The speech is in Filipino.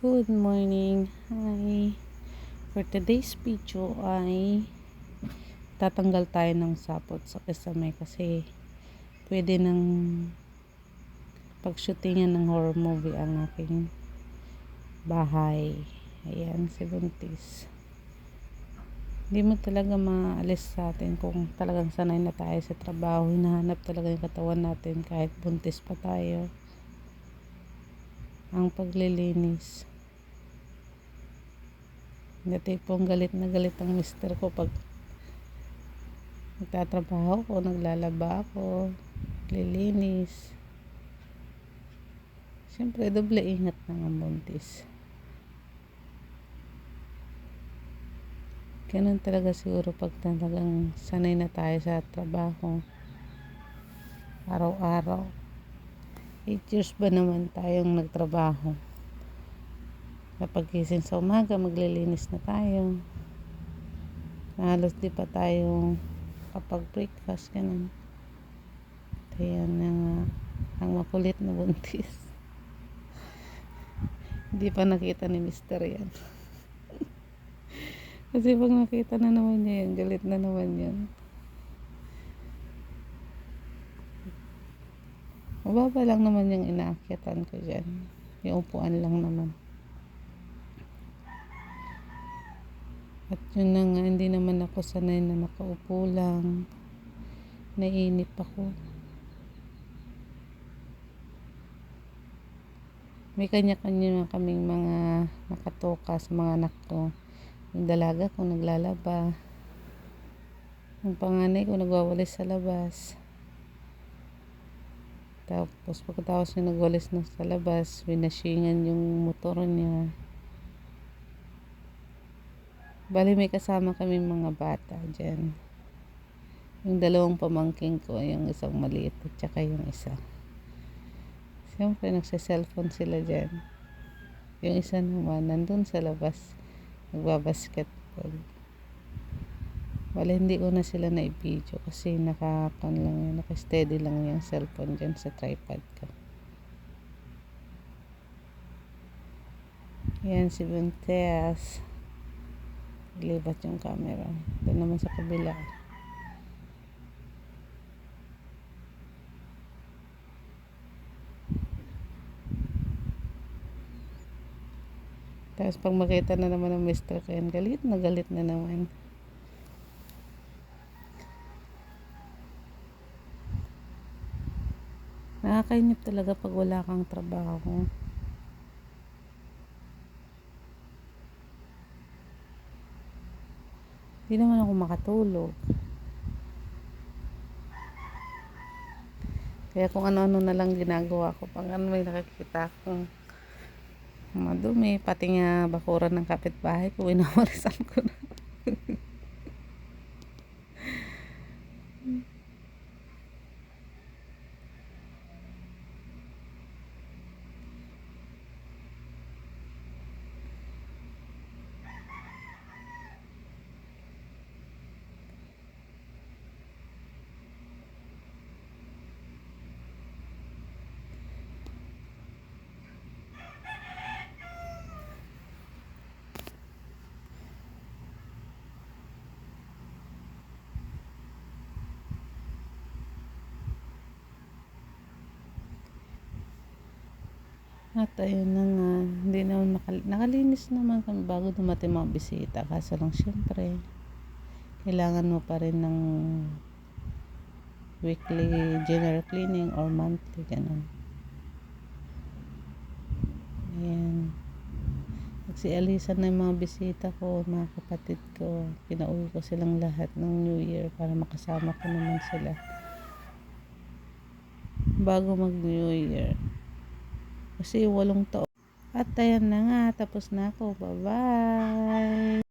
Good morning. Hi. For today's video ay tatanggal tayo ng sapot sa kisame kasi pwede nang pag-shootingan ng horror movie ang aking bahay. Ayan, 70s. Hindi mo talaga maalis sa atin kung talagang sanay na tayo sa trabaho. Hinahanap talaga yung katawan natin kahit buntis pa tayo ang paglilinis. Dati pong galit na galit ang mister ko pag nagtatrabaho ko, naglalaba ako, lilinis. Siyempre, doble ingat ng buntis. Ganun talaga siguro pag talagang sanay na tayo sa trabaho. Araw-araw. 8 years ba naman tayong nagtrabaho? Kapag gising sa umaga, maglilinis na tayo. Halos di pa tayo kapag breakfast, ganun. Kaya na nga, ang makulit na buntis. Hindi pa nakita ni Mr. yan. Kasi pag nakita na naman niya yan, galit na naman yan. Mababa lang naman yung inaakyatan ko dyan. Yung upuan lang naman. At yun na nga, hindi naman ako sanay na nakaupo lang. Nainip ako. May kanya-kanya na kaming mga nakatoka mga anak ko. Yung dalaga ko naglalaba. Yung panganay ko nagwawalis sa labas. Tapos pagkatapos niya nagwalis na sa labas, winasingan yung motor niya. Bali may kasama kami mga bata dyan. Yung dalawang pamangking ko, yung isang maliit at saka yung isa. Siyempre nagsa-cellphone sila dyan. Yung isa naman nandun sa labas, nagbabasketball. Wala, hindi ko na sila na i-video kasi nakakon lang yan, naka-steady lang yung cellphone dyan sa tripod ko. Yan si Buntes. Libat yung camera. Ito naman sa kabila. Tapos pag makita na naman ng Mr. Ken, galit na galit na naman. Nakakainip talaga pag wala kang trabaho. Hindi naman ako makatulog. Kaya kung ano-ano na lang ginagawa ko, pag ano may nakikita akong madumi, pati nga bakuran ng kapitbahay ko, winawalisan ko na. At ayun na nga, hindi naman makal- nakalinis naman kami bago dumating mga bisita. Kaso lang syempre, kailangan mo pa rin ng weekly general cleaning or monthly, ganun. Ayan. Nagsialisan na yung mga bisita ko, mga kapatid ko. Pinauwi ko silang lahat ng New Year para makasama ko naman sila. Bago mag New Year. Kasi walong taon. At ayan na nga, tapos na ako. Bye-bye!